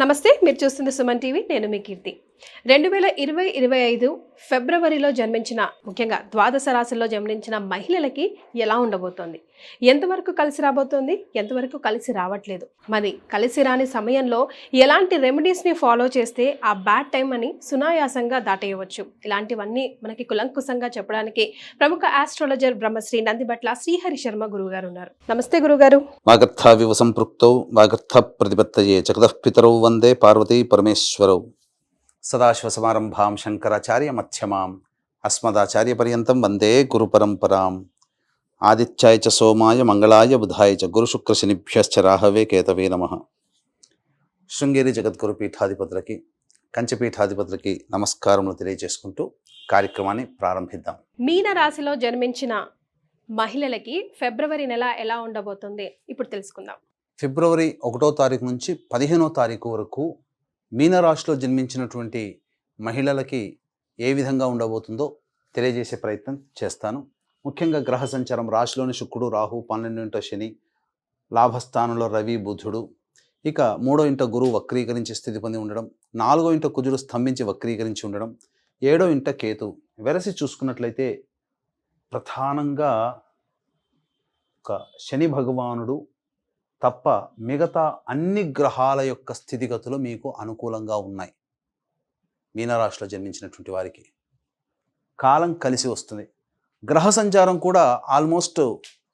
నమస్తే మీరు చూస్తుంది సుమన్ టీవీ నేను మీ కీర్తి. రెండు వేల ఇరవై ఇరవై ఐదు ఫిబ్రవరిలో జన్మించిన ముఖ్యంగా ద్వాదశ రాశుల్లో జన్మించిన మహిళలకి ఎలా ఉండబోతోంది? ఎంతవరకు కలిసి రాబోతోంది? ఎంతవరకు కలిసి రావట్లేదు? మరి కలిసి రాని సమయంలో ఎలాంటి రెమెడీస్ని ఫాలో చేస్తే ఆ బ్యాడ్ టైం అని సునాయాసంగా దాటేయవచ్చు? ఇలాంటివన్నీ మనకి కులంకుశంగా చెప్పడానికి ప్రముఖ ఆస్ట్రాలజర్ బ్రహ్మశ్రీ నందిబట్ల శ్రీహరి శర్మ గురుగారు ఉన్నారు. నమస్తే గురుగారు వాగర్థావివ సంపృక్తౌ వాగర్థ ప్రతిపత్తయే జగతః వందే పార్వతీ పరమేశ్వరౌ. సదాశివసమారంభాం శంకరాచార్య మధ్యమాం అస్మదాచార్యపర్యంతం వందే గురుపరంపరాం ఆదిత్యాయ చ సోమాయ మంగళాయ బుధాయ చ గురుశుక్రశనిభ్యశ్చ రాహవే కేతవే నమ శృంగేరి జగద్గురు పీఠాధిపతులకి కంచపీఠాధిపతులకి నమస్కారములు తెలియజేసుకుంటూ కార్యక్రమాన్ని ప్రారంభిద్దాం మీన రాశిలో జన్మించిన మహిళలకి ఫిబ్రవరి నెల ఎలా ఉండబోతుంది? ఇప్పుడు తెలుసుకుందాం. ఫిబ్రవరి ఒకటో తారీఖు నుంచి పదిహేనో తారీఖు వరకు మీనరాశిలో జన్మించినటువంటి మహిళలకి ఏ విధంగా ఉండబోతుందో తెలియజేసే ప్రయత్నం చేస్తాను. ముఖ్యంగా గ్రహ సంచారం రాశిలోని శుక్రుడు రాహు పన్నెండు ఇంట శని లాభస్థానంలో రవి బుధుడు. ఇక మూడో ఇంట గురువు వక్రీకరించి స్థితి పొంది ఉండడం నాలుగో ఇంట కుజుడు స్తంభించి వక్రీకరించి ఉండడం ఏడో ఇంట కేతు. వెరసి చూసుకున్నట్లయితే ప్రధానంగా ఒక శని భగవానుడు తప్ప మిగతా అన్ని గ్రహాల యొక్క స్థితిగతులు మీకు అనుకూలంగా ఉన్నాయి. మీనరాశిలో జన్మించినటువంటి వారికి. కాలం కలిసి వస్తుంది. గ్రహ సంచారం కూడా ఆల్మోస్ట్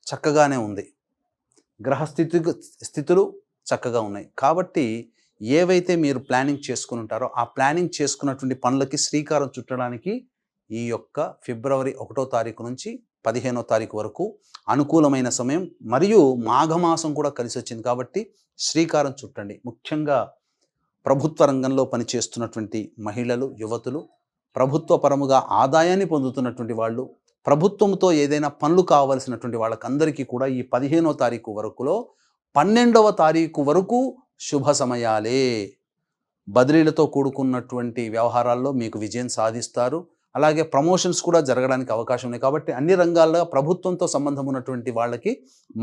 చక్కగానే ఉంది. గ్రహ స్థితి స్థితులు చక్కగా ఉన్నాయి. కాబట్టి ఏవైతే మీరు ప్లానింగ్ చేసుకుని ఉంటారో ఆ ప్లానింగ్ చేసుకున్నటువంటి పనులకి శ్రీకారం చుట్టడానికి ఈ యొక్క ఫిబ్రవరి ఒకటో తారీఖు నుంచి పదిహేనో తారీఖు వరకు అనుకూలమైన సమయం మరియు మాఘమాసం కూడా కలిసి వచ్చింది కాబట్టి శ్రీకారం చుట్టండి. ముఖ్యంగా ప్రభుత్వ రంగంలో పనిచేస్తున్నటువంటి మహిళలు యువతులు ప్రభుత్వ పరముగా ఆదాయాన్ని పొందుతున్నటువంటి వాళ్ళు ప్రభుత్వంతో ఏదైనా పనులు కావలసినటువంటి వాళ్ళకందరికీ కూడా ఈ పదిహేనో తారీఖు వరకులో పన్నెండవ తారీఖు వరకు శుభ సమయాలే. బదిలీలతో కూడుకున్నటువంటి వ్యవహారాల్లో మీకు విజయం సాధిస్తారు. అలాగే ప్రమోషన్స్ కూడా జరగడానికి అవకాశం ఉంది కాబట్టి అన్ని రంగాల్లో ప్రభుత్వంతో సంబంధం ఉన్నటువంటి వాళ్ళకి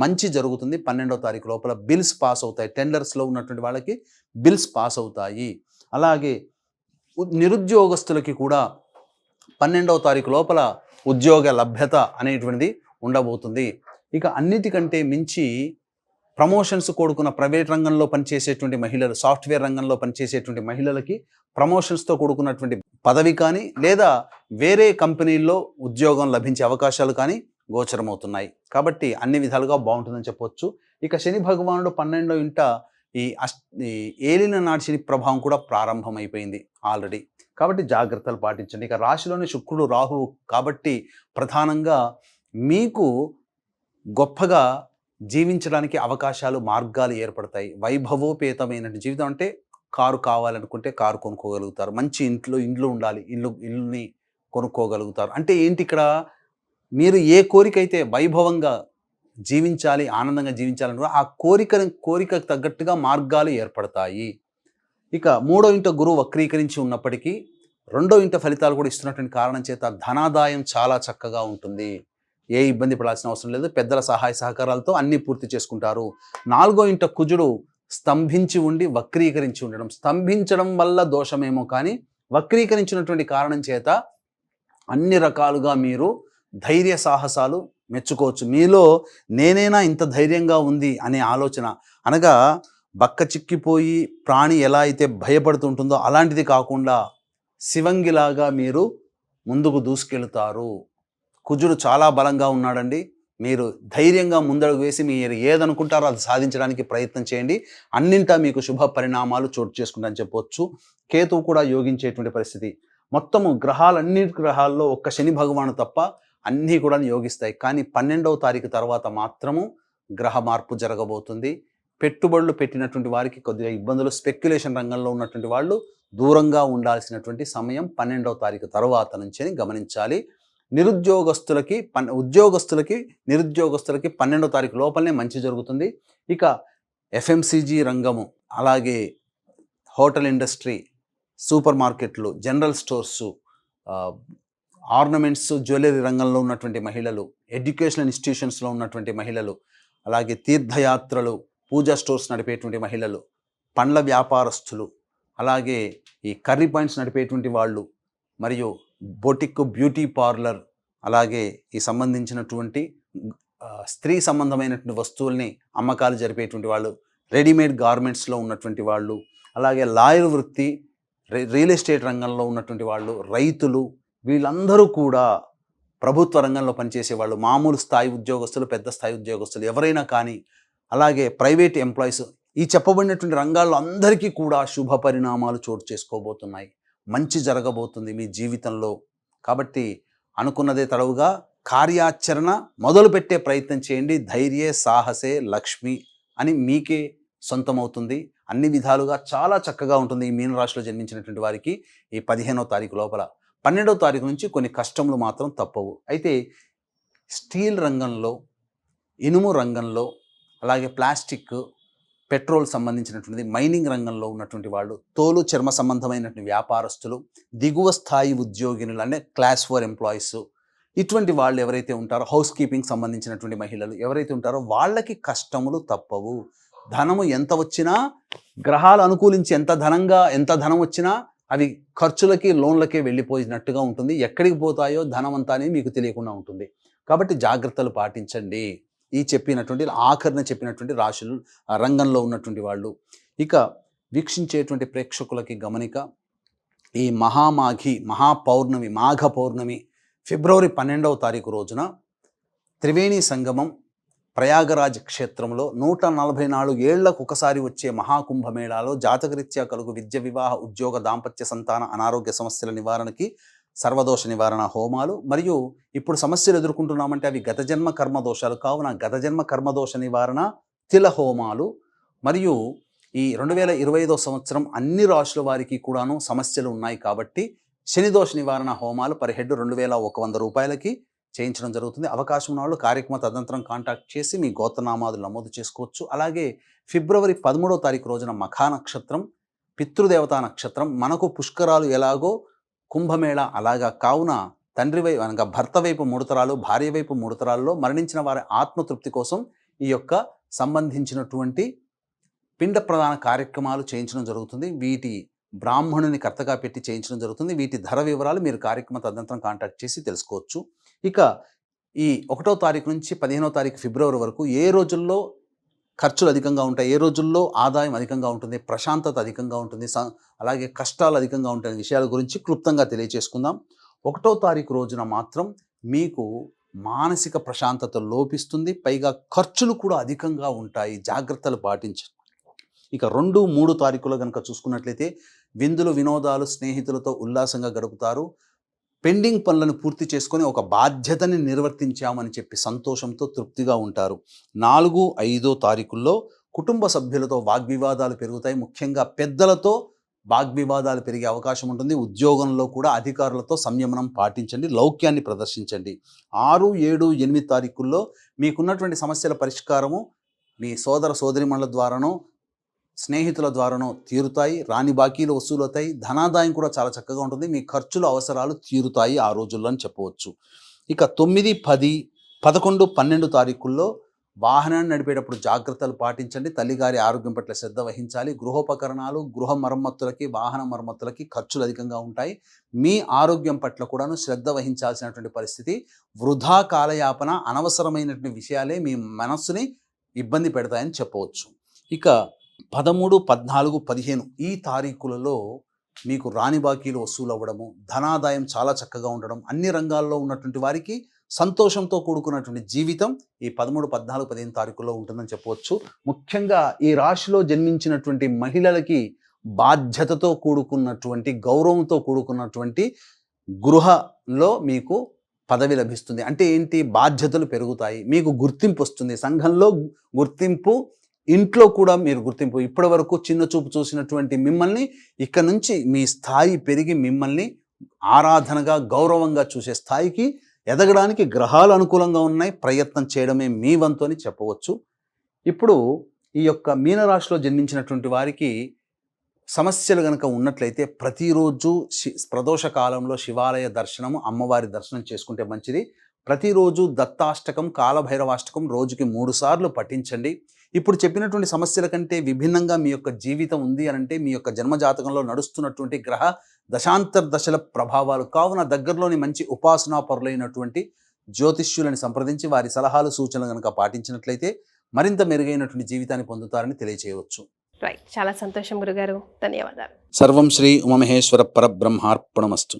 మంచి జరుగుతుంది. పన్నెండవ తారీఖు లోపల బిల్స్ పాస్ అవుతాయి. టెండర్స్లో ఉన్నటువంటి వాళ్ళకి బిల్స్ పాస్ అవుతాయి. అలాగే నిరుద్యోగస్తులకి కూడా పన్నెండవ తారీఖు లోపల ఉద్యోగ లభ్యత అనేటువంటిది ఉండబోతుంది. ఇక అన్నిటికంటే మించి ప్రమోషన్స్ కూడుకున్న ప్రైవేట్ రంగంలో పనిచేసేటువంటి మహిళలు సాఫ్ట్వేర్ రంగంలో పనిచేసేటువంటి మహిళలకి ప్రమోషన్స్తో కూడుకున్నటువంటి పదవి కానీ లేదా వేరే కంపెనీల్లో ఉద్యోగం లభించే అవకాశాలు కానీ గోచరమవుతున్నాయి. కాబట్టి అన్ని విధాలుగా బాగుంటుందని చెప్పొచ్చు. ఇక శని భగవానుడు పన్నెండో ఇంట ఈ అష్ ఈ ఏలిన నాటి శని ప్రభావం కూడా ప్రారంభమైపోయింది ఆల్రెడీ. కాబట్టి జాగ్రత్తలు పాటించండి. ఇక రాశిలోని శుక్రుడు రాహువు కాబట్టి ప్రధానంగా మీకు గొప్పగా జీవించడానికి అవకాశాలు మార్గాలు ఏర్పడతాయి. వైభవోపేతమైన జీవితం అంటే కారు కావాలనుకుంటే కారు కొనుక్కోగలుగుతారు. మంచి ఇంట్లో ఇండ్లు ఉండాలి. ఇల్లు ఇల్లుని కొనుక్కోగలుగుతారు. అంటే ఏంటి ఇక్కడ? మీరు ఏ కోరిక అయితే వైభవంగా జీవించాలి ఆనందంగా జీవించాలనుకో ఆ కోరిక కోరికకు తగ్గట్టుగా మార్గాలు ఏర్పడతాయి. ఇక మూడో ఇంట గురువు వక్రీకరించి ఉన్నప్పటికీ రెండో ఇంట ఫలితాలు కూడా ఇస్తున్నటువంటి కారణం చేత ధనాదాయం చాలా చక్కగా ఉంటుంది. ఏ ఇబ్బంది పడాల్సిన అవసరం లేదు. పెద్దల సహాయ సహకారాలతో అన్నీ పూర్తి చేసుకుంటారు. నాలుగో ఇంట కుజుడు స్తంభించి ఉండి వక్రీకరించి ఉండడం. స్తంభించడం వల్ల దోషమేమో కానీ వక్రీకరించినటువంటి కారణం చేత అన్ని రకాలుగా మీరు ధైర్య సాహసాలు మెచ్చుకోవచ్చు. మీలో నేనైనా ఇంత ధైర్యంగా ఉంది అనే ఆలోచన. అనగా బక్క చిక్కిపోయి ప్రాణి ఎలా అయితే భయపడుతుంటుందో అలాంటిది కాకుండా శివంగిలాగా మీరు ముందుకు దూసుకెళ్తారు. కుజుడు చాలా బలంగా ఉన్నాడండి. మీరు ధైర్యంగా ముందడుగు వేసి మీరు ఏదనుకుంటారో అది సాధించడానికి ప్రయత్నం చేయండి. అన్నింటా మీకు శుభ పరిణామాలు చోటు చేసుకుంటారని చెప్పొచ్చు. కేతువు కూడా యోగించేటువంటి పరిస్థితి. మొత్తము గ్రహాలన్ని గ్రహాల్లో ఒక్క శని భగవాను తప్ప అన్నీ కూడా యోగిస్తాయి. కానీ పన్నెండవ తారీఖు తర్వాత మాత్రము గ్రహ మార్పు జరగబోతుంది. పెట్టుబడులు పెట్టినటువంటి వారికి కొద్దిగా ఇబ్బందులు స్పెక్యులేషన్ రంగంలో ఉన్నటువంటి వాళ్ళు దూరంగా ఉండాల్సినటువంటి సమయం పన్నెండవ తారీఖు తర్వాత నుంచి అని గమనించాలి. నిరుద్యోగస్తులకి పన్ ఉద్యోగస్తులకి నిరుద్యోగస్తులకి పన్నెండో తారీఖు లోపలనే మంచి జరుగుతుంది. ఇక ఎఫ్ఎంసీజీ రంగము అలాగే హోటల్ ఇండస్ట్రీ సూపర్ మార్కెట్లు జనరల్ స్టోర్స్ ఆర్నమెంట్స్ జ్యువెలరీ రంగంలో ఉన్నటువంటి మహిళలు ఎడ్యుకేషనల్ ఇన్స్టిట్యూషన్స్లో ఉన్నటువంటి మహిళలు అలాగే తీర్థయాత్రలు పూజా స్టోర్స్ నడిపేటువంటి మహిళలు పండ్ల వ్యాపారస్తులు అలాగే ఈ కర్రీ పాయింట్స్ నడిపేటువంటి వాళ్ళు మరియు బొటిక్ బ్యూటీ పార్లర్ అలాగే ఈ సంబంధించినటువంటి స్త్రీ సంబంధమైనటువంటి వస్తువుల్ని అమ్మకాలు జరిపేటువంటి వాళ్ళు రెడీమేడ్ గార్మెంట్స్లో ఉన్నటువంటి వాళ్ళు అలాగే లాయర్ వృత్తి రి- రియల్ ఎస్టేట్ రంగంలో ఉన్నటువంటి వాళ్ళు రైతులు వీళ్ళందరూ కూడా ప్రభుత్వ రంగంలో పనిచేసే వాళ్ళు మామూలు స్థాయి ఉద్యోగస్తులు పెద్ద స్థాయి ఉద్యోగస్తులు ఎవరైనా కానీ అలాగే ప్రైవేట్ ఎంప్లాయీస్ ఈ చెప్పబడినటువంటి రంగాల్లో అందరికీ కూడా శుభ పరిణామాలు చోటు చేసుకోబోతున్నాయి. మంచి జరగబోతుంది మీ జీవితంలో. కాబట్టి అనుకున్నదే తడవుగా కార్యాచరణ మొదలుపెట్టే ప్రయత్నం చేయండి. ధైర్యే సాహసే లక్ష్మి అని మీకే సొంతమవుతుంది. అన్ని విధాలుగా చాలా చక్కగా ఉంటుంది ఈ మీనరాశిలో జన్మించినటువంటి వారికి ఈ పదిహేనో తారీఖు లోపల. పన్నెండవ తారీఖు నుంచి కొన్ని కష్టములు మాత్రం తప్పవు. అయితే స్టీల్ రంగంలో ఇనుము రంగంలో అలాగే ప్లాస్టిక్ పెట్రోల్ సంబంధించినటువంటిది మైనింగ్ రంగంలో ఉన్నటువంటి వాళ్ళు తోలు చర్మ సంబంధమైనటువంటి వ్యాపారస్తులు దిగువ స్థాయి ఉద్యోగినులు అంటే క్లాస్ ఫోర్ ఎంప్లాయీస్ ఇటువంటి వాళ్ళు ఎవరైతే ఉంటారో హౌస్ కీపింగ్ సంబంధించినటువంటి మహిళలు ఎవరైతే ఉంటారో వాళ్ళకి కష్టములు తప్పవు. ధనము ఎంత వచ్చినా గ్రహాలు అనుకూలించి ఎంత ధనంగా ఎంత ధనం వచ్చినా అవి ఖర్చులకి లోన్లకే వెళ్ళిపోయినట్టుగా ఉంటుంది. ఎక్కడికి పోతాయో ధనం అంతా అని మీకు తెలియకుండా ఉంటుంది. కాబట్టి జాగ్రత్తలు పాటించండి. ఈ చెప్పినటువంటి ఆఖరిన చెప్పినటువంటి రాశులు రంగంలో ఉన్నటువంటి వాళ్ళు. ఇక వీక్షించేటువంటి ప్రేక్షకులకి గమనిక ఈ మహామాఘి మహాపౌర్ణమి మాఘ పౌర్ణమి ఫిబ్రవరి పన్నెండవ తారీఖు రోజున త్రివేణి సంగమం ప్రయాగరాజ్ క్షేత్రంలో నూట నలభై నాలుగు ఏళ్ళకు ఒకసారి వచ్చే మహాకుంభమేళాలో జాతకరీత్యా కలుగు విద్య వివాహ ఉద్యోగ దాంపత్య సంతాన అనారోగ్య సమస్యల నివారణకి సర్వదోష నివారణ హోమాలు మరియు ఇప్పుడు సమస్యలు ఎదుర్కొంటున్నామంటే అవి గత జన్మ కర్మ దోషాలు కావున గత జన్మ కర్మదోష నివారణ తిల హోమాలు మరియు ఈ రెండు వేల ఇరవై ఐదో సంవత్సరం అన్ని రాశుల వారికి కూడాను సమస్యలు ఉన్నాయి కాబట్టి శనిదోష నివారణ హోమాలు పర్ హెడ్ రెండు వేల ఒక వంద రూపాయలకి చేయించడం జరుగుతుంది. అవకాశం ఉన్న వాళ్ళు కార్యక్రమ తదనంతరం కాంటాక్ట్ చేసి మీ గోత్రనామాదులు నమోదు చేసుకోవచ్చు. అలాగే ఫిబ్రవరి పదమూడో తారీఖు రోజున మఖా నక్షత్రం పితృదేవతా నక్షత్రం మనకు పుష్కరాలు ఎలాగో కుంభమేళ అలాగా కావున తండ్రి వైపు అనగా భర్త వైపు మూడుతరాలు భార్య వైపు మూడుతరాల్లో మరణించిన వారి ఆత్మతృప్తి కోసం ఈ యొక్క సంబంధించినటువంటి పిండ ప్రధాన కార్యక్రమాలు చేయించడం జరుగుతుంది. వీటి బ్రాహ్మణుని కర్తగా పెట్టి చేయించడం జరుగుతుంది. వీటి ధర వివరాలు మీరు కార్యక్రమ తదనంతరం కాంటాక్ట్ చేసి తెలుసుకోవచ్చు. ఇక ఈ ఒకటో తారీఖు నుంచి పదిహేనో తారీఖు ఫిబ్రవరి వరకు ఏ రోజుల్లో ఖర్చులు అధికంగా ఉంటాయి. ఏ రోజుల్లో ఆదాయం అధికంగా ఉంటుంది ప్రశాంతత అధికంగా ఉంటుంది స- అలాగే కష్టాలు అధికంగా ఉంటాయి విషయాల గురించి క్లుప్తంగా తెలియచేసుకుందాం. ఒకటో తారీఖు రోజున మాత్రం మీకు మానసిక ప్రశాంతత లోపిస్తుంది పైగా ఖర్చులు కూడా అధికంగా ఉంటాయి జాగ్రత్తలు పాటించండి. ఇక రెండు మూడు తారీఖులో కనుక చూసుకున్నట్లయితే విందులు వినోదాలు స్నేహితులతో ఉల్లాసంగా గడుపుతారు. పెండింగ్ పనులను పూర్తి చేసుకొని ఒక బాధ్యతని నిర్వర్తించామని చెప్పి సంతోషంతో తృప్తిగా ఉంటారు. నాలుగు ఐదో తారీఖుల్లో కుటుంబ సభ్యులతో వాగ్వివాదాలు పెరుగుతాయి. ముఖ్యంగా పెద్దలతో వాగ్వివాదాలు పెరిగే అవకాశం ఉంటుంది. ఉద్యోగంలో కూడా అధికారులతో సంయమనం పాటించండి. లౌక్యాన్ని ప్రదర్శించండి. ఆరు ఏడు ఎనిమిది తారీఖుల్లో మీకున్నటువంటి సమస్యల పరిష్కారము మీ సోదర సోదరిమణుల ద్వారానో స్నేహితుల ద్వారానో తీరుతాయి రాని బాకీలు వసూలవుతాయి ధనాదాయం కూడా చాలా చక్కగా ఉంటుంది. మీ ఖర్చులు అవసరాలు తీరుతాయి ఆ రోజుల్లో అని చెప్పవచ్చు. ఇక తొమ్మిది పది పదకొండు పన్నెండు తారీఖుల్లో వాహనాన్ని నడిపేటప్పుడు జాగ్రత్తలు పాటించండి. తల్లిగారి ఆరోగ్యం పట్ల శ్రద్ధ వహించాలి. గృహోపకరణాలు గృహ మరమ్మతులకి వాహన మరమ్మతులకి ఖర్చులు అధికంగా ఉంటాయి. మీ ఆరోగ్యం పట్ల కూడాను శ్రద్ధ వహించాల్సినటువంటి పరిస్థితి. వృధా కాలయాపన అనవసరమైనటువంటి విషయాలే మీ మనస్సుని ఇబ్బంది పెడతాయని చెప్పవచ్చు. ఇక పదమూడు పద్నాలుగు పదిహేను ఈ తారీఖులలో మీకు రాణి బాకీలు వసూలు అవ్వడము ధనాదాయం చాలా చక్కగా ఉండడం అన్ని రంగాల్లో ఉన్నటువంటి వారికి సంతోషంతో కూడుకున్నటువంటి జీవితం ఈ పదమూడు పద్నాలుగు పదిహేను తారీఖుల్లో ఉంటుందని చెప్పవచ్చు. ముఖ్యంగా ఈ రాశిలో జన్మించినటువంటి మహిళలకి బాధ్యతతో కూడుకున్నటువంటి గౌరవంతో కూడుకున్నటువంటి గృహలో మీకు పదవి లభిస్తుంది. అంటే ఏంటి? బాధ్యతలు పెరుగుతాయి. మీకు గుర్తింపు వస్తుంది. సంఘంలో గుర్తింపు ఇంట్లో కూడా మీరు గుర్తింపు. ఇప్పటి వరకు చిన్న చూపు చూసినటువంటి మిమ్మల్ని ఇక్కడ నుంచి మీ స్థాయి పెరిగి మిమ్మల్ని ఆరాధనగా గౌరవంగా చూసే స్థాయికి ఎదగడానికి గ్రహాలు అనుకూలంగా ఉన్నాయి. ప్రయత్నం చేయడమే మీ వంతు అని చెప్పవచ్చు. ఇప్పుడు ఈ యొక్క మీనరాశిలో జన్మించినటువంటి వారికి సమస్యలు కనుక ఉన్నట్లయితే ప్రతిరోజు శి ప్రదోష కాలంలో శివాలయ దర్శనము అమ్మవారి దర్శనం చేసుకుంటే మంచిది. ప్రతిరోజు దత్తాష్టకం కాలభైరవాష్టకం రోజుకి మూడు సార్లు పఠించండి. ఇప్పుడు చెప్పినటువంటి సమస్యల కంటే విభిన్నంగా మీ యొక్క జీవితం ఉంది అని అంటే మీ యొక్క జన్మజాతకంలో నడుస్తున్నటువంటి గ్రహ దశాంతర దశల ప్రభావాలు కావున దగ్గరలోని మంచి ఉపాసనా పరులైనటువంటి జ్యోతిష్యులను సంప్రదించి వారి సలహాలు సూచనలు కనుక పాటించినట్లయితే మరింత మెరుగైనటువంటి జీవితాన్ని పొందుతారని తెలియచేయవచ్చు. రైట్ చాలా సంతోషం గురుగారు. ధన్యవాదాలు. సర్వం శ్రీ ఉమమహేశ్వర పరబ్రహ్మార్పణమస్తు.